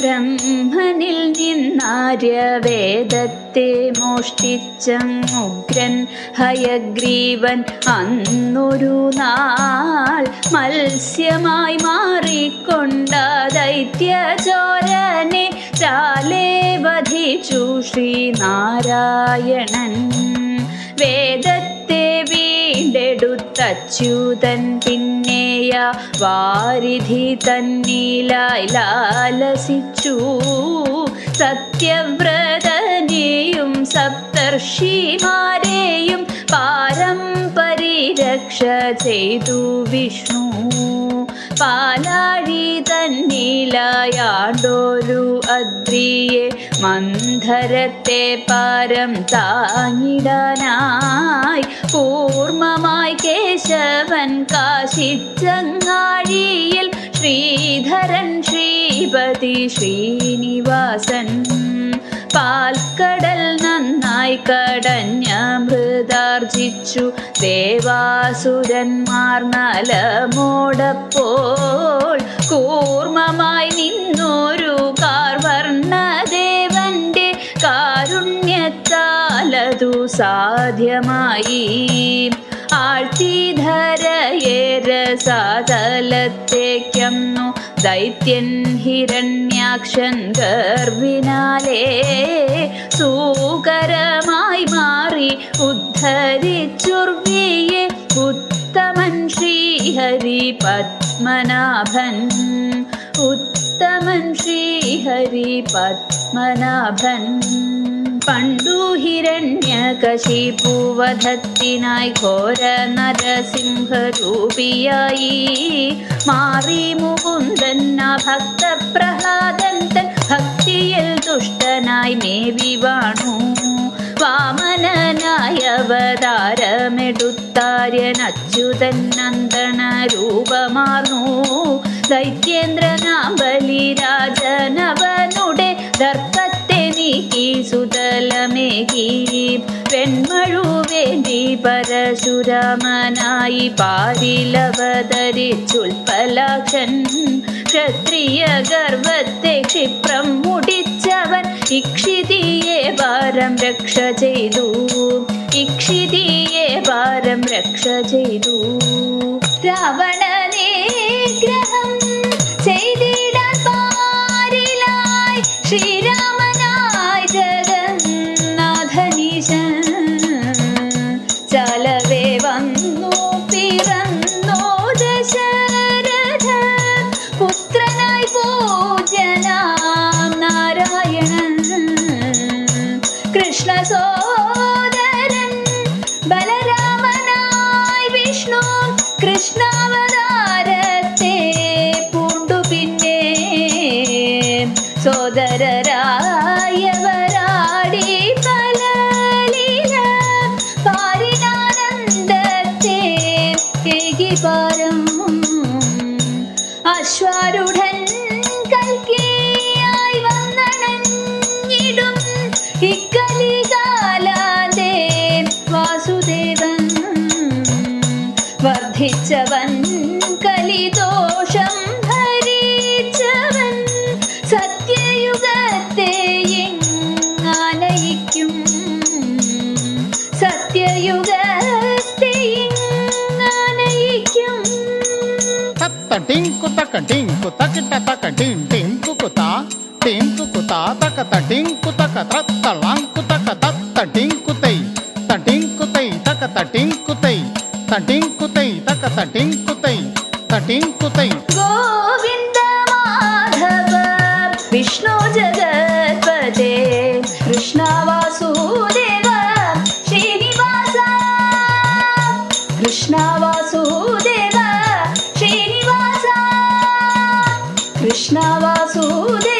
ബ്രഹ്മനിൽ നിന്നാര്യവേദത്തെ മോഷ്ടിച്ചുഗ്രൻ ഹയഗ്രീവൻ അന്നൊരു നാൾ മത്സ്യമായി മാറിക്കൊണ്ട ദൈത്യചോരനെ ചാലേ വധിച്ചു ശ്രീനാരായണൻ. വേദത്തെ വീണ്ടെടുത്തച്യുതൻ പിന്നെയ. വാരിധി തന്നീലായി ലാലസിച്ചു. സത്യവ്രതനെയും സപ്തർഷിമാരെയും പാരം പരിരക്ഷ ചെയ്തു വിഷ്ണു. പാലാഴി തന്നിലയാണ്ടോരു അദ്രിയെ മന്ധരത്തെ പാരം താങ്ങിടാനായി കൂർമ്മമായി കേശവൻ കാശിച്ചങ്ങാഴിയിൽ ശ്രീധരൻ ശ്രീപതി ശ്രീനിവാസൻ പാൽക്കടൽ നന്നായി കടഞ്ഞ മൃതാർജിച്ചു ദേവാസുരന്മാർ നലമോടപ്പോൾ കൂർമ്മമായി നിന്നൊരു കാർവർണദേവന്റെ കാരുണ്യത്താലതു സാധ്യമായി. ആഴ്ത്തിധരയേരസാതലത്തേക്കന്നു ദൈത്യൻ ഹിരണ്യാക്ഷൻ ഗർവിനാലേ സൂകരമായി മാറി ഉദ്ധരിച്ചുർവിയെ ഉത്തമൻ ശ്രീഹരി പത്മനാഭൻ ഉത്തമൻ ശ്രീഹരി പത്മനാഭൻ പണ്ടു ഹിരണ്യകശിപൂവധത്തിനായി ഘോര നരസിംഹരൂപിയായി മാറി മുകുന്ദൻ ഭക്തപ്രഹ്ലാദൻ തൻ ഭക്തിയിൽ ദുഷ്ടനായി മേവി വാണു. വാമനനായ അവതാരമെടുത്താര്യൻ അച്യുതൻ നന്ദന രൂപമാർന്നു ദൈത്യേന്ദ്രനാം ബലിരാജനവനുടെ ദർപ്പത്തെ നീക്കി സുതലമേകി വെൺമഴു വേണ്ടി പരശുരാമനായി പാരിലവതരിച്ചുൽപ്പലാക്ഷൻ ക്ഷത്രിയ ഗർവത്തെ ക്ഷിപ്രം മുടിച്ചവൻ ഇക്ഷിതിയെ ഭാരം രക്ഷ ചെയ്തു ഇക്ഷിതിയെ ഭാരം രക്ഷ ചെയ്തു രാവണനെ സോദരൻ ബലരാമനായി വിഷ്ണു കൃഷ്ണാവതാരത്തെ പൂണ്ടു പിന്നെ സോദരരായവരാടി പലലീല പാരിനാനന്ദത്തെ ഏകിപാരം അശ്വാരുഢൻ സാധിച്ചവൻ കലിദോഷം ഭരിച്ചവൻ സത്യയുഗത്തെ ആനയിക്കും. സത്യയുഗത്തെ ആനയിക്കും. തത്ത ടിങ്കു തക്ക ടിങ്കു തക്കിട്ട തക്ക ടിൻ ടിങ്കു കുത്ത. ടിങ്കു കുത്ത തക്ക ടിങ്കു തക്ക തത്തളാങ്കു തക്ക തത്ത ടിങ്കു തൈ. തട്ടിങ്കുത്തൈ തക്ക തട്ടിങ്കുത്തൈ തട്ടിങ്കുത്തൈ తటింకుతై తటింకుతై. గోవింద మాధవ విష్ణు జగత్పదే కృష్ణ వాసుదేవ శ్రీనివాస. కృష్ణ వాసుదేవ శ్రీనివాస. కృష్ణ వాసుదేవ